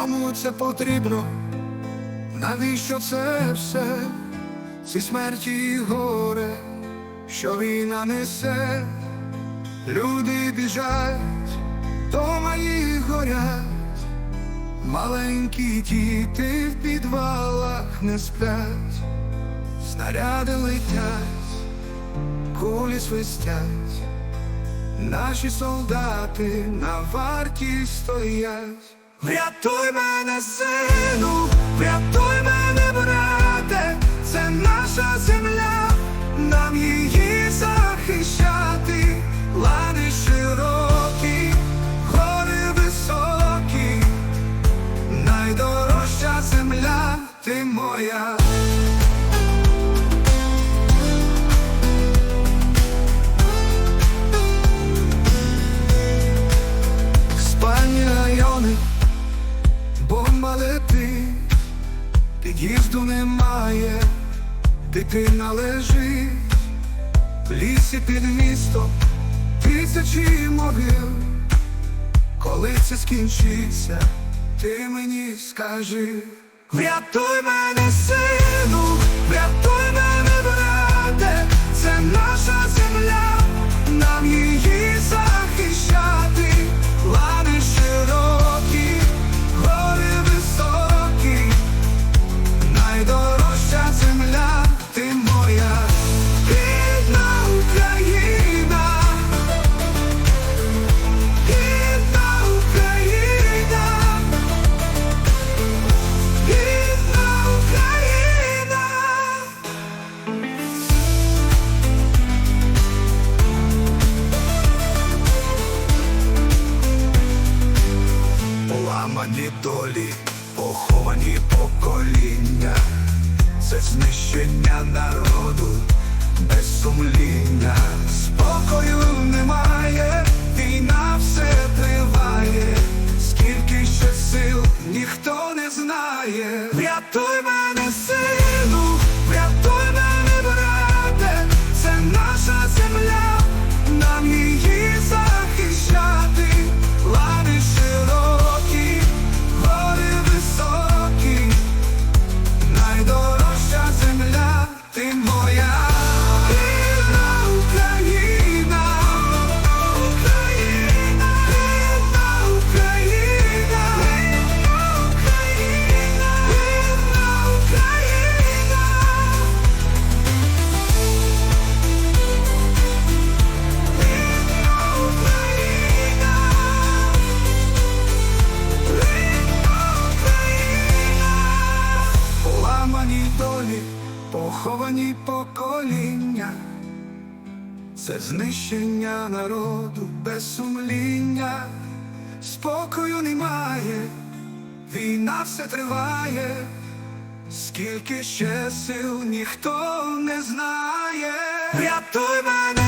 Кому це потрібно? Навіщо це все? Ці смерті і горе, що війна несе, люди біжать, дома їх горять, маленькі діти в підвалах не сплять, снаряди летять, кулі свистять, наші солдати на варті стоять. Врятуй мене, сину, врятуй мене, брате, це наша земля, нам її бомба ти, під'їзду немає, дитина лежить, в лісі під містом тисячі могил. Коли це скінчиться, ти мені скажи, врятуй мене, сину, врятуй мене, Поламані долі, поховані покоління, це знищення народу без сумління, спокою немає, війна все триває, скільки ще сил ніхто не знає. Поховані покоління, це знищення народу без сумління, спокою немає, війна все триває, скільки ще сил ніхто не знає. Врятуй мене,